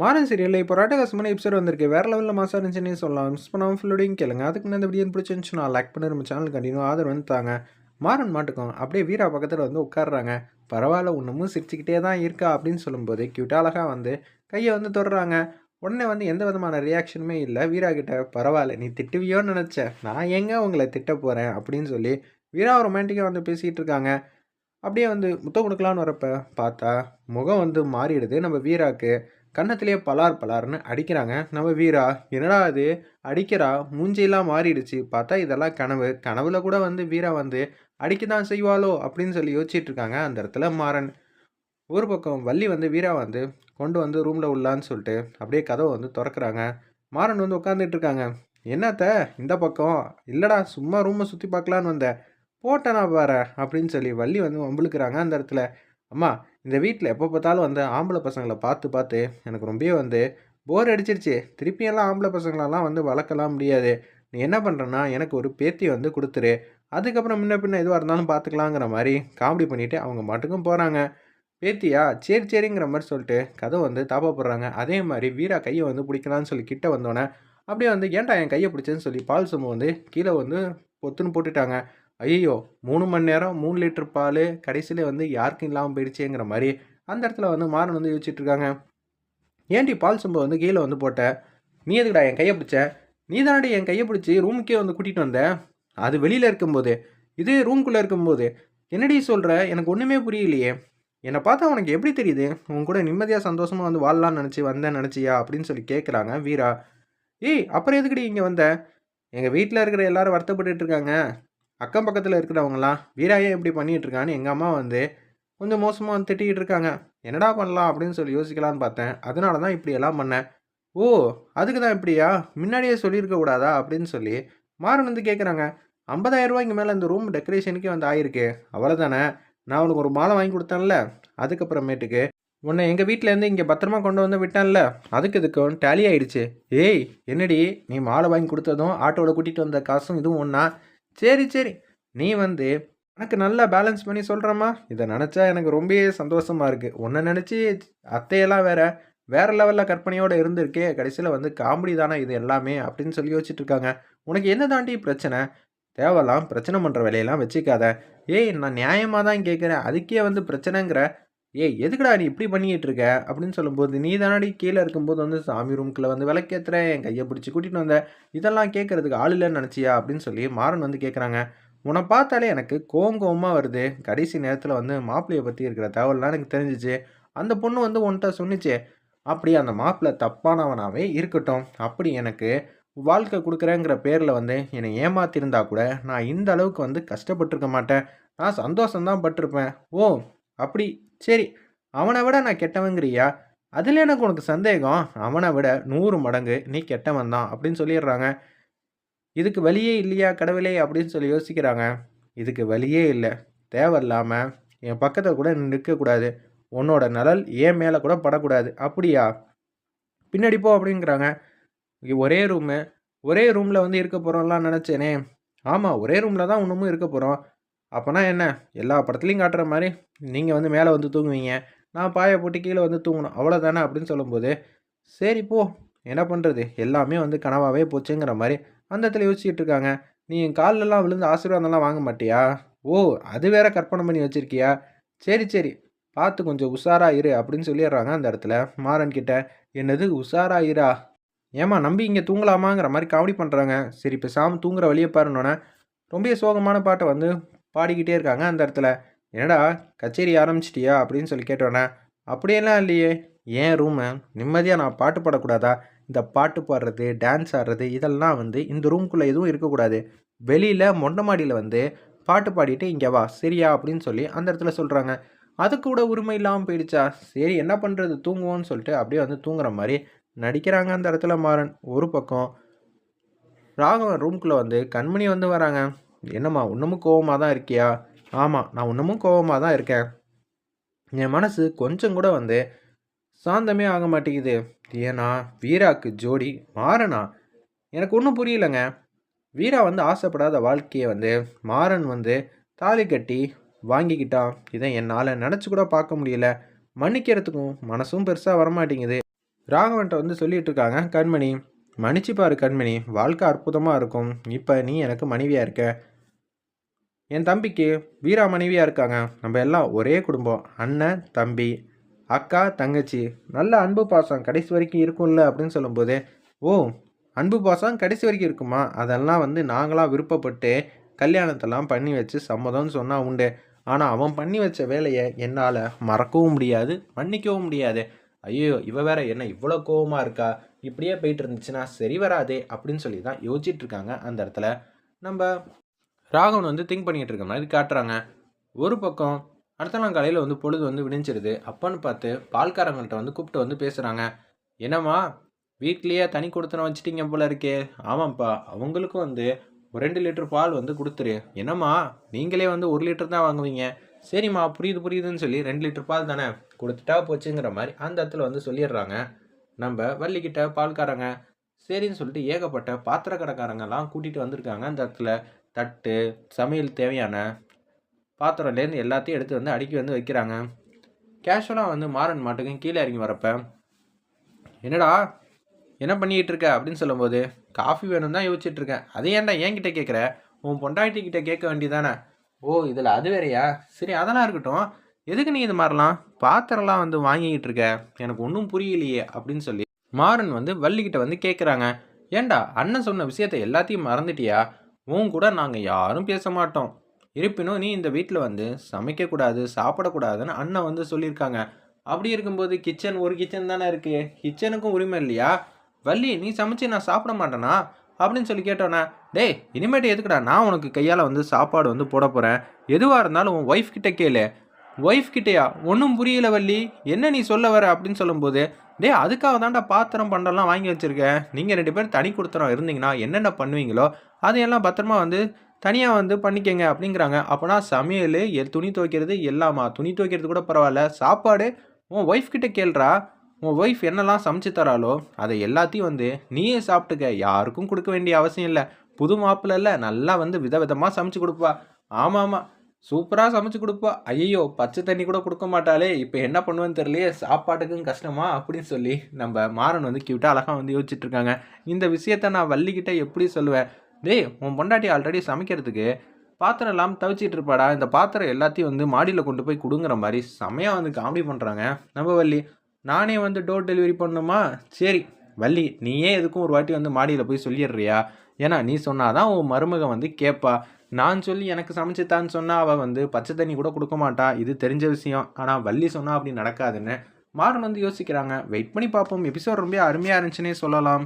மாறன் சீரியலில் இப்போ ராட்டகாசமான எபிசோட் வந்திருக்கு. வேறு லெவலில் மாசம் இருந்துச்சுன்னு சொல்லலாம். மிஸ் பண்ணாமல் ஃபுல்லோடையும் கேளுங்க. அதுக்கு நான் இந்த வீடியோ பிடிச்சிருந்துச்சுன்னா லைக் பண்ணி. நம்ம சேனல் கண்டினியூ ஆதரவு வந்துட்டாங்க மாறன் மாட்டுக்கும். அப்படியே வீரா பக்கத்தில் வந்து உட்காடுறாங்க பரவாயில்ல ஒன்றுமும் சிரிச்சுக்கிட்டே தான் இருக்கா அப்படின்னு சொல்லும்போது க்யூட்டாக அழகாக வந்து கையை வந்து தொடுறாங்க. உடனே வந்து எந்த விதமான ரியாக்ஷனுமே இல்லை. வீரா கிட்ட பரவாயில்ல நீ திட்டுவியோன்னு நினச்சேன் நான் எங்கே உங்களை திட்ட போகிறேன் அப்படின்னு சொல்லி வீரா ரொமான்டிக்காக வந்து பேசிகிட்டு இருக்காங்க. அப்படியே வந்து முத்தம் கொடுக்கலான்னு வரப்ப பார்த்தா முகம் வந்து மாறிடுது. நம்ம வீராக்கு கன்னத்திலேயே பலார் பலார்னு அடிக்கிறாங்க. நம்ம வீரா என்னடா அது அடிக்கிறா? மூஞ்சியெல்லாம் மாறிடுச்சு. பார்த்தா இதெல்லாம் கனவு. கனவுல கூட வந்து வீரா வந்து அடிக்க தான் செய்வாளோ? அப்படின்னு சொல்லி யோசிச்சுட்டு இருக்காங்க அந்த இடத்துல மாறன். ஒரு பக்கம் வள்ளி வந்து வீரா வந்து கொண்டு வந்து ரூமில் உள்ளான்னு சொல்லிட்டு அப்படியே கதவை வந்து திறக்கிறாங்க. மாறன் வந்து உட்காந்துட்டு இருக்காங்க. என்னத்த இந்த பக்கம்? இல்லைடா சும்மா ரூமை சுற்றி பார்க்கலான்னு வந்தேன். போட்டேனா பாரு அப்படின்னு சொல்லி வள்ளி வந்து வம்புழுக்கிறாங்க அந்த இடத்துல. அம்மா இந்த வீட்டில் எப்போ பார்த்தாலும் வந்து ஆம்பளை பசங்களை பார்த்து பார்த்து எனக்கு ரொம்பவே வந்து போர் அடிச்சிருச்சு. திருப்பியெல்லாம் ஆம்பளை பசங்களெல்லாம் வந்து வளர்க்கலாம் முடியாது. நீ என்ன பண்ணுறேன்னா எனக்கு ஒரு பேத்தி வந்து கொடுத்துரு. அதுக்கப்புறம் முன்ன பின்ன எதுவாக இருந்தாலும் பார்த்துக்கலாங்கிற மாதிரி காமெடி பண்ணிவிட்டு அவங்க மட்டுக்கும் போகிறாங்க பேத்தியா சரி சரிங்கிற மாதிரி சொல்லிட்டு கதை வந்து தாப்பப்படுறாங்க அதே மாதிரி வீரா கையை வந்து பிடிக்கலான்னு சொல்லி கிட்ட வந்தோடனே அப்படியே வந்து ஏன்டா என் கையை பிடிச்சேன்னு சொல்லி பால் சும்மா வந்து கீழே வந்து பொத்துன்னு போட்டுட்டாங்க. ஐயோ மூணு மணி நேரம் மூணு லிட்டர் பால் கடைசியில் வந்து யாருக்கும் இல்லாமல் போயிடுச்சேங்கிற மாதிரி அந்த இடத்துல வந்து மாறன் வந்து யோசிச்சுட்டு இருக்காங்க. ஏன்டி பால் சொம்பை வந்து கீழே வந்து போட்ட? நீ எதுக்குடா என் கையை பிடிச்ச? நீ தானடி என் கையை பிடிச்சி ரூமுக்கே வந்து கூட்டிகிட்டு வந்த? அது வெளியில் இருக்கும்போது இது ரூம்குள்ளே இருக்கும்போது என்னடி சொல்கிற எனக்கு ஒன்றுமே புரியலையே. என்னை பார்த்தா உனக்கு எப்படி தெரியுது? உன் கூட நிம்மதியாக சந்தோஷமாக வந்து வாழலாம்னு நினச்சி வந்தேன் நினச்சியா? அப்படின்னு சொல்லி கேட்குறாங்க வீரா. ஏய் அப்புறம் எதுக்குடி இங்கே வந்த? எங்கள் வீட்டில் இருக்கிற எல்லாரும் வருத்தப்பட்டுட்டு இருக்காங்க. அக்கம் பக்கத்தில் இருக்கிறவங்களாம் வீராயே இப்படி பண்ணிகிட்டு இருக்கான்னு எங்கள் அம்மா வந்து கொஞ்சம் மோசமாக வந்து திட்டிகிட்டு இருக்காங்க. என்னடா பண்ணலாம்? அப்படின்னு சொல்லி யோசிக்கலான்னு பார்த்தேன். அதனால தான் இப்படி எல்லாம் பண்ணேன். ஓ அதுக்கு தான் இப்படியா? முன்னாடியே சொல்லியிருக்க கூடாதா? அப்படின்னு சொல்லி மாறன் வந்து கேட்குறாங்க ஐம்பதாயிரம் ரூபாய்க்கு மேலே இந்த ரூம் டெக்கரேஷனுக்கே வந்து ஆயிருக்கு. அவ்வளோதானே நான் உனக்கு ஒரு மாலை வாங்கி கொடுத்தேன்ல. அதுக்கப்புறமேட்டுக்கு உன்னை எங்கள் வீட்டிலேருந்து இங்கே பத்திரமா கொண்டு வந்து விட்டேன்ல. அதுக்கு இதுக்கும் டேலி ஆயிடுச்சு. ஏய் என்னடி? நீ மாலை வாங்கி கொடுத்ததும் ஆட்டோவில் கூட்டிகிட்டு வந்த காசும் இதுவும் ஒன்றா சரி சரி. நீ வந்து எனக்கு நல்லா பேலன்ஸ் பண்ணி சொல்கிறம்மா இதை நினச்சா எனக்கு ரொம்பவே சந்தோஷமாக இருக்குது உன்னை நினச்சி அத்தையெல்லாம் வேற வேறு லெவலில் கற்பனையோடு இருந்திருக்கே. கடைசியில் வந்து காமெடி தானே இது எல்லாமே அப்படின்னு சொல்லி யோசிச்சுட்டு இருக்காங்க. உனக்கு என்ன தாண்டி பிரச்சனை? தேவலாம் பிரச்சனை பண்ணுற வேலையெல்லாம் வச்சுக்காத. ஏய் நான் நியாயமாக தான் கேட்குறேன் அதுக்கே வந்து பிரச்சனைங்கிற ஏய் எதுக்குடா நீ இப்படி பண்ணிக்கிட்டு இருக்க அப்படின்னு சொல்லும்போது நீ தானடி கீழே இருக்கும்போது வந்து சாமி ரூம்குள்ளே வந்து விளக்கேற்றுற என் கையை பிடிச்சி கூட்டிகிட்டு வந்த. இதெல்லாம் கேட்குறதுக்கு ஆள் இல்லைன்னு நினச்சியா? அப்படின்னு சொல்லி மாறன் வந்து கேட்குறாங்க உன்னை பார்த்தாலே எனக்கு கோவமாக வருது. கடைசி நேரத்தில் வந்து மாப்பிள்ளையை பற்றி இருக்கிற தகவல்லாம் எனக்கு தெரிஞ்சிச்சு. அந்த பொண்ணு வந்து உன்கிட்ட சொன்னிச்சே. அப்படி அந்த மாப்பிள்ளை தப்பானவனாகவே இருக்கட்டும். அப்படி எனக்கு வாழ்க்கை கொடுக்குறேங்கிற பேரில் வந்து என்னை ஏமாத்திருந்தா கூட நான் இந்த அளவுக்கு வந்து கஷ்டப்பட்டிருக்க மாட்டேன். நான் சந்தோஷம்தான் பட்டிருப்பேன். ஓ அப்படி சரி அவனை விட நான் கெட்டவங்கிறியா? அதில் எனக்கு உனக்கு சந்தேகம். அவனை விட நூறு மடங்கு நீ கெட்டவன் தான் அப்படின்னு சொல்லிடுறாங்க. இதுக்கு வழியே இல்லையா கடவுளே அப்படின்னு சொல்லி யோசிக்கிறாங்க. இதுக்கு வழியே இல்லை. தேவையில்லாமல் என் பக்கத்தில் கூட நிற்கக்கூடாது. உன்னோட நலல் ஏன் மேலே கூட படக்கூடாது. அப்படியா? பின்னாடி போ அப்படிங்கிறாங்க. ஒரே ரூமு ஒரே ரூமில் வந்து இருக்க போகிறோம்லாம் நினச்சேனே. ஆமாம் ஒரே ரூமில் தான் ஒன்றுமும் இருக்க போகிறோம் அப்போனா என்ன? எல்லா படத்துலையும் காட்டுற மாதிரி நீங்கள் வந்து மேலே வந்து தூங்குவீங்க. நான் பாயை போட்டு கீழே வந்து தூங்கணும். அவ்வளோதானே அப்படின்னு சொல்லும்போது சரி போ என்ன பண்ணுறது எல்லாமே வந்து கனவாகவே போச்சுங்கிற மாதிரி அந்த இடத்துல யோசிச்சுட்டு இருக்காங்க. நீ என் காலிலலாம் விழுந்து ஆசீர்வாதம்லாம் வாங்க மாட்டியா? ஓ அது வேற கற்பனை பண்ணி வச்சுருக்கியா? சரி சரி பார்த்து கொஞ்சம் உஷாராக இரு அப்படின்னு சொல்லிடுறாங்க அந்த இடத்துல. மாறன் கிட்ட என்னது உஷாராக இரா ஏமா நம்பி இங்கே தூங்கலாமாங்கிற மாதிரி காமெடி பண்ணுறாங்க சரி இப்போ சாமி தூங்குற வழியை பாருனோன்னே ரொம்ப சோகமான பாட்டை வந்து பாடிக்கிட்டே இருக்காங்க அந்த இடத்துல. என்னடா கச்சேரி ஆரம்பிச்சிட்டியா? அப்படின்னு சொல்லி கேட்டோன்னே அப்படியெல்லாம் இல்லையே. ஏன் ரூமு நிம்மதியாக நான் பாட்டு பாடக்கூடாதா? இந்த பாட்டு பாடுறது டான்ஸ் ஆடுறது இதெல்லாம் வந்து இந்த ரூம்குள்ளே எதுவும் இருக்கக்கூடாது. வெளியில் மொண்டை மாடியில் வந்து பாட்டு பாடிட்டு இங்கே வா சரியா? அப்படின்னு சொல்லி அந்த இடத்துல சொல்கிறாங்க அது கூட உரிமை இல்லாமல் போயிடுச்சா? சரி என்ன பண்ணுறது தூங்குவோன்னு சொல்லிட்டு அப்படியே வந்து தூங்குற மாதிரி நடிக்கிறாங்க அந்த இடத்துல மாறன். ஒரு பக்கம் ராகவன் ரூம்குள்ளே வந்து கண்மணி வந்து வராங்க. என்னம்மா இன்னமும் கோவமாக தான் இருக்கியா? ஆமாம் நான் இன்னமும் கோவமாக தான் இருக்கேன். என் மனசு கொஞ்சம் கூட வந்து சாந்தமே ஆக மாட்டேங்குது. ஏன்னா வீராக்கு ஜோடி மாறனா? எனக்கு ஒன்றும் புரியலைங்க. வீரா வந்து ஆசைப்படாத வாழ்க்கையை வந்து மாறன் வந்து தாலி கட்டி வாங்கிக்கிட்டான். இதை என்னால் நினச்சி கூட பார்க்க முடியல. மன்னிக்கிறதுக்கும் மனசும் பெருசாக வரமாட்டேங்குது. ராகவன்ட்ட வந்து சொல்லிட்டு இருக்காங்க கண்மணி மன்னிச்சு பாரு கண்மணி. வாழ்க்கை அற்புதமாக இருக்கும். இப்போ நீ எனக்கு மனைவியாக இருக்க. என் தம்பிக்கு வீரா மனைவியாக இருக்காங்க. நம்ம எல்லாம் ஒரே குடும்பம். அண்ணன் தம்பி அக்கா தங்கச்சி. நல்ல அன்பு பாசம் கடைசி வரைக்கும் இருக்கும்ல அப்படின்னு சொல்லும்போது ஓ அன்பு பாசம் கடைசி வரைக்கும் இருக்குமா? அதெல்லாம் வந்து நாங்களாம் விருப்பப்பட்டு கல்யாணத்தெல்லாம் பண்ணி வச்சு சம்மதம்னு சொன்னால் உண்டு. ஆனால் அவன் பண்ணி வச்ச வேலையை என்னால் மறக்கவும் முடியாது மன்னிக்கவும் முடியாது. ஐயோ இவ வேற என்ன இவ்வளோ கோவமாக இருக்கா? இப்படியே போயிட்டு இருந்துச்சுன்னா சரி வராதே அப்படின்னு சொல்லி தான் யோசிச்சுட்டு இருக்காங்க அந்த இடத்துல. நம்ம ராகவன் வந்து திங்க் பண்ணிகிட்டு இருக்க மாதிரி காட்டுறாங்க. ஒரு பக்கம் அடுத்த நாள் காலையில் வந்து பொழுது வந்து விடிஞ்சிருது. அப்பன்னு பார்த்து பால்காரங்கள்ட்ட வந்து கூப்பிட்டு வந்து பேசுகிறாங்க என்னம்மா வீட்லேயே தனி கொடுத்தன வச்சுட்டிங்க போல இருக்கே. ஆமாம்ப்பா அவங்களுக்கும் வந்து ஒரு ரெண்டு லிட்டர் பால் வந்து கொடுத்துரு. என்னம்மா நீங்களே வந்து ஒரு லிட்டர் தான் வாங்குவீங்க. சரிம்மா புரியுது புரியுதுன்னு சொல்லி ரெண்டு லிட்டர் பால் தானே கொடுத்துட்டா போச்சுங்கிற மாதிரி அந்த இடத்துல வந்து சொல்லிடுறாங்க. நம்ம வள்ளிக்கிட்ட பால்காரங்க. சரின்னு சொல்லிட்டு ஏகப்பட்ட பாத்திர கடைக்காரங்கெல்லாம் கூட்டிகிட்டு வந்திருக்காங்க அந்த இடத்துல. தட்டு சமையல் தேவையான பாத்திரம்லேருந்து எல்லாத்தையும் எடுத்து வந்து அடுக்கி வந்து வைக்கிறாங்க. கேஷுவலாக வந்து மாறன் மாட்டுக்கும் கீழே இறங்கி வரப்ப என்னடா என்ன பண்ணிக்கிட்டு இருக்க அப்படின்னு சொல்லும்போது காஃபி வேணும் தான் யோசிச்சுட்ருக்கேன். அது ஏன்டா என்கிட்ட கேட்குற? உன் பொண்டாட்டி கிட்டே கேட்க வேண்டியதானே? ஓ இதில் அது வேறையா? சரி அதெல்லாம் இருக்கட்டும். எதுக்கு நீ இது மாதிரிலாம் பாத்திரம்லாம் வந்து வாங்கிக்கிட்டு இருக்க எனக்கு ஒன்றும் புரியலையே அப்படின்னு சொல்லி மாறன் வந்து வள்ளிக்கிட்ட வந்து கேட்குறாங்க. ஏன்டா அண்ணன் சொன்ன விஷயத்த எல்லாத்தையும் மறந்துட்டியா? உன் கூட நாங்கள் யாரும் பேச மாட்டோம். இருப்பினும் நீ இந்த வீட்டில் வந்து சமைக்கக்கூடாது சாப்பிடக்கூடாதுன்னு அண்ணன் வந்து சொல்லியிருக்காங்க. அப்படி இருக்கும்போது கிச்சன் ஒரு கிச்சன் தானே இருக்குது கிச்சனுக்கும் உரிமை இல்லையா? வள்ளி நீ சமைச்சு நான் சாப்பிட மாட்டேனா? அப்படின்னு சொல்லி கேட்டோன்னே டேய் இனிமேட்டு எதுக்குடா நான் உனக்கு கையால் வந்து சாப்பாடு வந்து போட போகிறேன் எதுவாக இருந்தாலும் உன் ஒய்ஃப் கிட்டே கேளு. ஒய்ஃப் கிட்டேயா? ஒன்றும் புரியல வள்ளி. என்ன நீ சொல்ல வர? அப்படின்னு சொல்லும்போது டேய் அதுக்காக தான்டா பாத்திரம் பண்டம்லாம் வாங்கி வச்சுருக்கேன் நீங்கள் ரெண்டு பேரும் தனி கொடுத்துறோம் இருந்தீங்கன்னா என்னென்ன பண்ணுவீங்களோ அதையெல்லாம் பத்திரமா வந்து தனியாக வந்து பண்ணிக்கங்க அப்படிங்கிறாங்க. அப்போனா சமையல் எல் துணி துவைக்கிறது எல்லாமா? துணி துவைக்கிறது கூட பரவாயில்ல. சாப்பாடு உன் ஒய்ஃப் கிட்ட கேள்றா. உன் ஒய்ஃப் என்னெல்லாம் சமைச்சு தராளோ அதை எல்லாத்தையும் வந்து நீயே சாப்பிட்டுக்க. யாருக்கும் கொடுக்க வேண்டிய அவசியம் இல்லை. புது மாப்பிள்ள இல்லை நல்லா வந்து விதவிதமாக சமைச்சு கொடுப்பா. ஆமாம் ஆமாம். சூப்பராக சமைச்சு கொடுப்பா. ஐயோ பச்சை தண்ணி கூட கொடுக்க மாட்டாளே. இப்போ என்ன பண்ணுவேன்னு தெரியலையே. சாப்பாட்டுக்கும் கஷ்டமா அப்படின்னு சொல்லி நம்ம மாறன் வந்து கியூட்டாக அழகாக வந்து யோசிச்சுட்டு இருக்காங்க. இந்த விஷயத்த நான் வள்ளிக்கிட்ட எப்படி சொல்லுவேன்? டேய் உன் பொண்டாட்டி ஆல்ரெடி சமைக்கிறதுக்கு பாத்திரம் எல்லாம் தவிச்சிட்டு இருப்பாடா. இந்த பாத்திரம் எல்லாத்தையும் வந்து மாடியில் கொண்டு போய் கொடுங்குற மாதிரி செமையாக வந்து காமெடி பண்ணுறாங்க நம்ம வள்ளி நானே வந்து டோர் டெலிவரி பண்ணணுமா? சரி வள்ளி நீயே எதுக்கும் ஒரு வாட்டி வந்து மாடியில் போய் சொல்லிடுறியா? ஏன்னா நீ சொன்னாதான் உன் மருமக வந்து கேட்பா நான் சொல்லி எனக்கு சமைச்சுத்தான்னு சொன்னால் அவள் வந்து பச்சை தண்ணி கூட கொடுக்க மாட்டா. இது தெரிஞ்ச விஷயம். ஆனால் வள்ளி சொன்னால் அப்படி நடக்காதுன்னு மாறன் வந்து யோசிக்கிறாங்க. வெயிட் பண்ணி பார்ப்போம். எபிசோட் ரொம்ப அருமையாக இருந்துச்சுன்னே சொல்லலாம்.